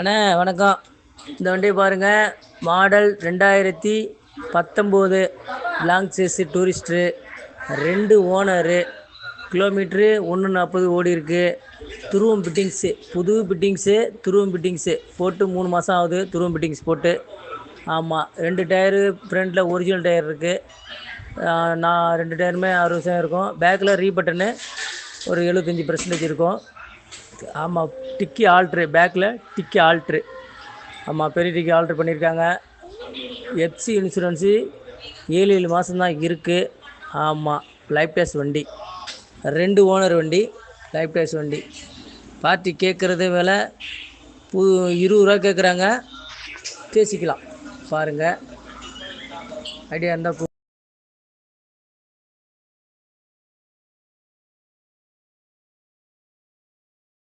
அண்ணே வணக்கம். இந்த வண்டியை பாருங்கள் மாடல் ரெண்டாயிரத்தி பத்தொம்போது. லாங் சேஸு டூரிஸ்ட்ரு ரெண்டு ஓனரு. கிலோமீட்ரு ஒன்று நாற்பது ஓடி இருக்கு. துருவம் ஃபிட்டிங்ஸு புது ஃபிட்டிங்ஸு துருவம் ஃபிட்டிங்ஸு போட்டு மூணு மாதம் ஆகுது துருவம் ஃபிட்டிங்ஸ் போட்டு. ஆமாம் ரெண்டு டயரு ஃப்ரண்ட்டில் ஒரிஜினல் டயர் இருக்குது நான் ரெண்டு டயருமே அறுபது இருக்கும். பேக்கில் ரீபட்டனு ஒரு எழுபத்தஞ்சி பர்சன்டேஜ் இருக்கும். ஆமாம் டிக்கி ஆல்ட்ரு பேக்கில் டிக்கி ஆல்ட்ரு ஆமாம் பெரிய டிக்கி ஆல்ட்ரு பண்ணியிருக்காங்க எஃப்சி இன்சூரன்ஸு ஏழு ஏழு மாதம்தான் இருக்குது ஆமாம் லைஃப் டேஸ் வண்டி. ரெண்டு ஓனர் வண்டி லைஃப் டேஸ் வண்டி. பார்ட்டி கேட்குறது விலை பு இருபது ரூபா கேட்குறாங்க பேசிக்கலாம். பாருங்கள் ஐடியா இருந்தால்